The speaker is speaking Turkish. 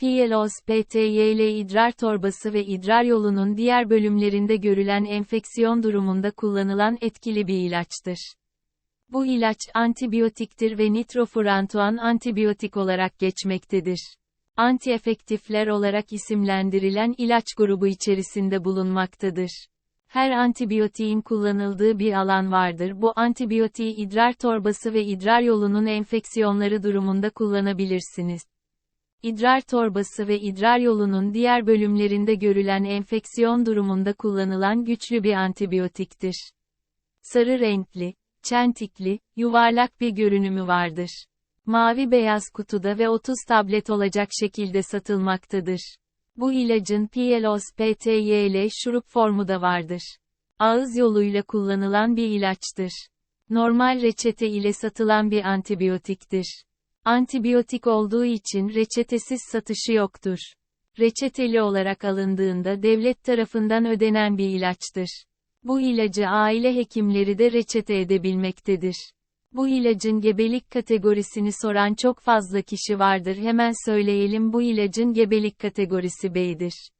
PLOS PTYL idrar torbası ve idrar yolunun diğer bölümlerinde görülen enfeksiyon durumunda kullanılan etkili bir ilaçtır. Bu ilaç antibiyotiktir ve nitrofurantoan antibiyotik olarak geçmektedir. Antiefektifler olarak isimlendirilen ilaç grubu içerisinde bulunmaktadır. Her antibiyotiğin kullanıldığı bir alan vardır. Bu antibiyotiği idrar torbası ve idrar yolunun enfeksiyonları durumunda kullanabilirsiniz. İdrar torbası ve idrar yolunun diğer bölümlerinde görülen enfeksiyon durumunda kullanılan güçlü bir antibiyotiktir. Sarı renkli, çentikli, yuvarlak bir görünümü vardır. Mavi beyaz kutuda ve 30 tablet olacak şekilde satılmaktadır. Bu ilacın PLOS PTYL şurup formu da vardır. Ağız yoluyla kullanılan bir ilaçtır. Normal reçete ile satılan bir antibiyotiktir. Antibiyotik olduğu için reçetesiz satışı yoktur. Reçeteli olarak alındığında devlet tarafından ödenen bir ilaçtır. Bu ilacı aile hekimleri de reçete edebilmektedir. Bu ilacın gebelik kategorisini soran çok fazla kişi vardır. Hemen söyleyelim bu ilacın gebelik kategorisi B'dir.